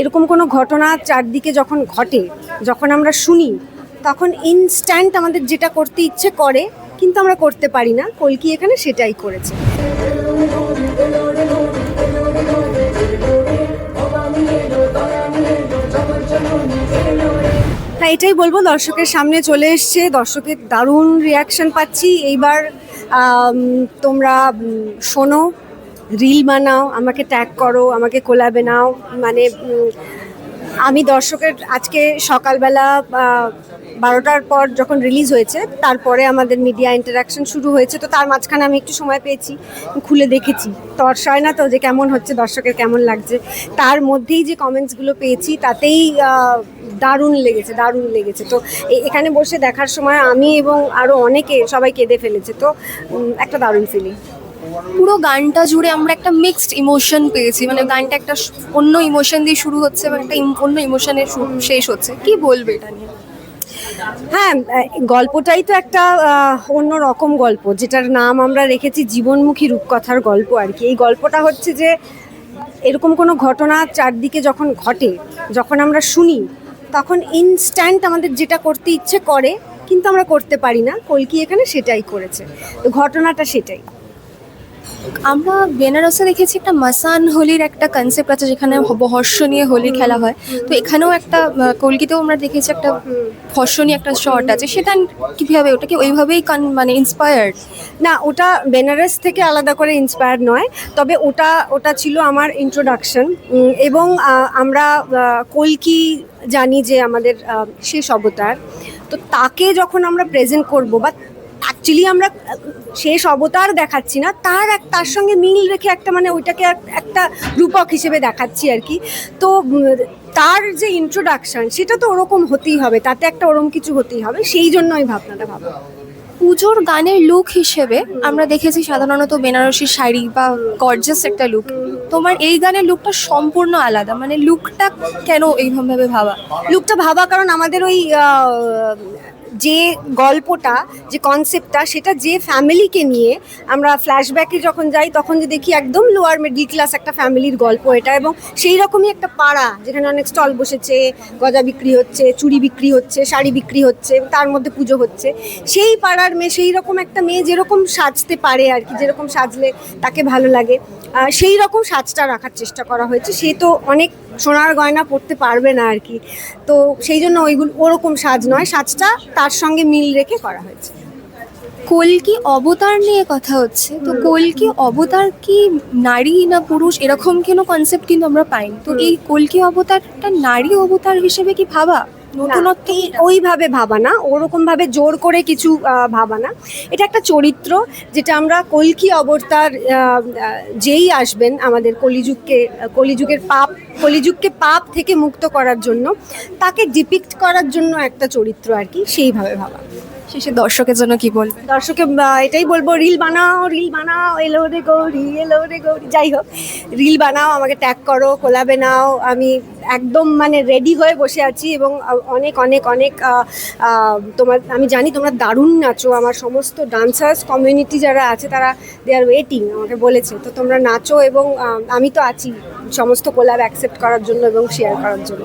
এরকম কোনো ঘটনা চারদিকে যখন ঘটে, যখন আমরা শুনি, তখন ইনস্ট্যান্ট আমাদের যেটা করতে ইচ্ছে করে, কিন্তু আমরা করতে পারি না। কলকি এখানে সেটাই করেছে। হ্যাঁ এটাই বলব, দর্শকের সামনে চলে এসছে। দর্শকের দারুণ রিয়াকশন পাচ্ছি। এইবার তোমরা শোনো রিল বানাও, আমাকে ট্যাগ করো, আমাকে কোলাবে নাও মানে আমি দর্শকের আজকে সকালবেলা বারোটার পর যখন রিলিজ হয়েছে, তারপরে আমাদের মিডিয়া ইন্টারাকশন শুরু হয়েছে, তো তার মাঝখানে আমি একটু সময় পেয়েছি, খুলে দেখেছি। তর্স হয় না তো যে কেমন হচ্ছে, দর্শকের কেমন লাগছে, তার মধ্যেই যে কমেন্টসগুলো পেয়েছি, তাতেই দারুণ লেগেছে দারুণ লেগেছে। তো এখানে বসে দেখার সময় আমি এবং আরও অনেকে সবাই কেঁদে ফেলেছে, তো একটা দারুণ ফিলিং পুরো গানটা জুড়ে আমরা একটা মিক্সড ইমোশন পেয়েছি। মানে গানটা একটা অন্য ইমোশন দিয়ে শুরু হচ্ছে এবং একটা অন্য ইমোশনের শেষ হচ্ছে। কি বলবে এটা নিয়ে? হ্যাঁ গল্পটাই তো একটা অন্য রকম গল্প, যেটার নাম আমরা রেখেছি জীবনমুখী রূপকথার গল্প আর কি। এই গল্পটা হচ্ছে যে, এরকম কোনো ঘটনা চারদিকে যখন ঘটে, যখন আমরা শুনি, তখন ইনস্ট্যান্ট আমাদের যেটা করতে ইচ্ছে করে, কিন্তু আমরা করতে পারি না। কলকি এখানে সেটাই করেছে। তো ঘটনাটা সেটাই। আমরা বেনারসে দেখেছি একটা মাসান হোলির একটা কনসেপ্ট আছে যেখানে হর্ষ নিয়ে হোলি খেলা হয়। তো এখানেও একটা কলকিতেও আমরা দেখেছি একটা হর্ষ নিয়ে একটা শর্ট আছে। সেটা কীভাবে ওটাকে ওইভাবেই কান- মানে ইন্সপায়ার্ড না ওটা বেনারস থেকে আলাদা করে ইন্সপায়ার নয় তবে ওটা ওটা ছিল আমার ইন্ট্রোডাকশন এবং আমরা কল্কি জানি যে আমাদের শেষ অবতার। তো তাকে যখন আমরা প্রেজেন্ট করব বা অ্যাকচুয়ালি আমরা শেষ অবতার দেখাচ্ছি না তার এক তার সঙ্গে মিল রেখে একটা মানে ওইটাকে একটা রূপক হিসেবে দেখাচ্ছি আর কি। তো তার যে ইন্ট্রোডাকশন সেটা তো ওরকম হতেই হবে তাতে একটা ওরকম কিছু হতেই হবে সেই জন্য ওই ভাবনাটা ভাবো। পুজোর গানের লুক হিসেবে আমরা দেখেছি সাধারণত বেনারসি শাড়ি বা গর্জাস একটা লুক তোমার এই গানের লুকটা সম্পূর্ণ আলাদা মানে লুকটা কেন এইভাবে ভাবা? লুকটা ভাবা কারণ আমাদের ওই যে গল্পটা, যে কনসেপ্টটা সেটা যে ফ্যামিলিকে নিয়ে আমরা ফ্ল্যাশব্যাকে যখন যাই, তখন যে দেখি একদম লোয়ার মিডল ক্লাস একটা ফ্যামিলির গল্প এটা এবং সেই রকমই একটা পাড়া যেখানে অনেক স্টল বসেছে, গজা বিক্রি হচ্ছে চুড়ি বিক্রি হচ্ছে, শাড়ি বিক্রি হচ্ছে, তার মধ্যে পুজো হচ্ছে। সেই পাড়ার মেয়ে, সেই রকম একটা মেয়ে যেরকম সাজতে পারে আর কি, যেরকম সাজলে তাকে ভালো লাগে। সেই রকম সাজটা রাখার চেষ্টা করা হয়েছে। সে তো অনেক সোনার গয়না পড়তে পারবে না আর কি। তো সেই জন্য ওইগুলো ওরকম সাজ নয় সাজটা তার সঙ্গে মিল রেখে করা হয়েছে। কলকি অবতার নিয়ে কথা হচ্ছে? তো কলকি অবতার কি নারী না পুরুষ? এরকম কোনো কনসেপ্ট কিন্তু আমরা পাইনি। তো এই কলকি অবতারটা নারী অবতার হিসেবে কি ভাবা? নতুনত্ব ওইভাবে ভাবা না ওরকম ভাবে জোর করে কিছু ভাবা না এটা একটা চরিত্র যেটা আমরা কলকি অবতার যেই আসবেন আমাদের কলিযুগকে, কলিযুগের পাপ, কলিযুগকে পাপ থেকে মুক্ত করার জন্য, তাকে ডিপিক্ট করার জন্য একটা চরিত্র আর কি, সেইভাবে ভাবা। শেষে দর্শকের জন্য কি বলবে দর্শকে এটাই বলব, রিল বানাও রিল বানাও, এলো রে গৌরি, এলো রে গৌরি। যাই হোক, রিল বানাও, আমাকে ট্যাগ করো কোলাবে নাও। আমি একদম মানে রেডি হয়ে বসে আছি এবং অনেক অনেক অনেক তোমার, আমি জানি তোমরা দারুণ নাচো। আমার সমস্ত ডান্সার্স কমিউনিটি যারা আছে, তারা দে আর ওয়েটিং আমাকে বলেছে। তো তোমরা নাচো এবং আমি তো আছি সমস্ত কোলাব অ্যাকসেপ্ট করার জন্য এবং শেয়ার করার জন্য।